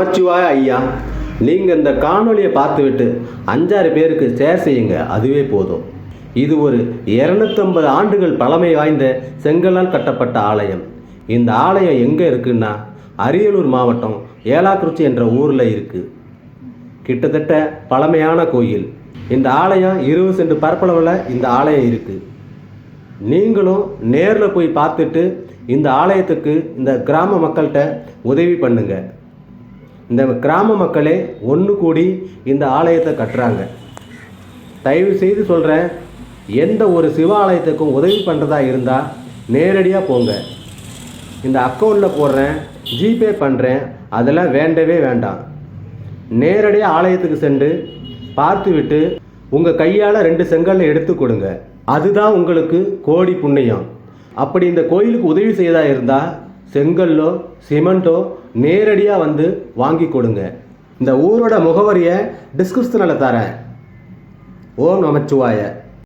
நமச்சிவாய ஐயா. நீங்கள் இந்த காணொலியை பார்த்துவிட்டு அஞ்சாறு பேருக்கு ஷேர் செய்யுங்க. அதுவே போதும். இது ஒரு இரநூத்தம்பது ஆண்டுகள் பழமை வாய்ந்த செங்கலால் கட்டப்பட்ட ஆலயம். இந்த ஆலயம் எங்கே இருக்குன்னா அரியலூர் மாவட்டம் ஏலாக்குறிச்சி என்ற ஊரில் இருக்குது கிட்டத்தட்ட பழமையான கோயில். இந்த ஆலயம் இருபது சென்ட் பரப்பளவில் இந்த ஆலயம் இருக்குது நீங்களும் நேரில் போய் பார்த்துட்டு இந்த ஆலயத்துக்கு இந்த கிராம மக்கள்கிட்ட உதவி பண்ணுங்கள் இந்த கிராம மக்களே ஒன்று கூடி இந்த ஆலயத்தை கட்டுறாங்க. தயவு செய்து சொல்கிறேன் எந்த ஒரு சிவாலயத்துக்கும் உதவி பண்ணுறதா இருந்தால் நேரடியாக போங்க. இந்த அக்கௌண்ட்டில் போடுறேன் ஜிபே பண்ணுறேன் அதெல்லாம் வேண்டவே வேண்டாம். நேரடியாக ஆலயத்துக்கு சென்று பார்த்துவிட்டு உங்கள் கையால் ரெண்டு செங்கல்லை எடுத்து கொடுங்க. அதுதான் உங்களுக்கு கோடி புண்ணியம். அப்படி இந்த கோயிலுக்கு உதவி செய்தா இருந்தால் செங்கல்லோ சிமெண்ட்டோ நேரடியாக வந்து வாங்கி கொடுங்க. இந்த ஊரோட முகவரியை டிஸ்கிரிப்ஷனில் தரேன். ஓம் நமச்சிவாய.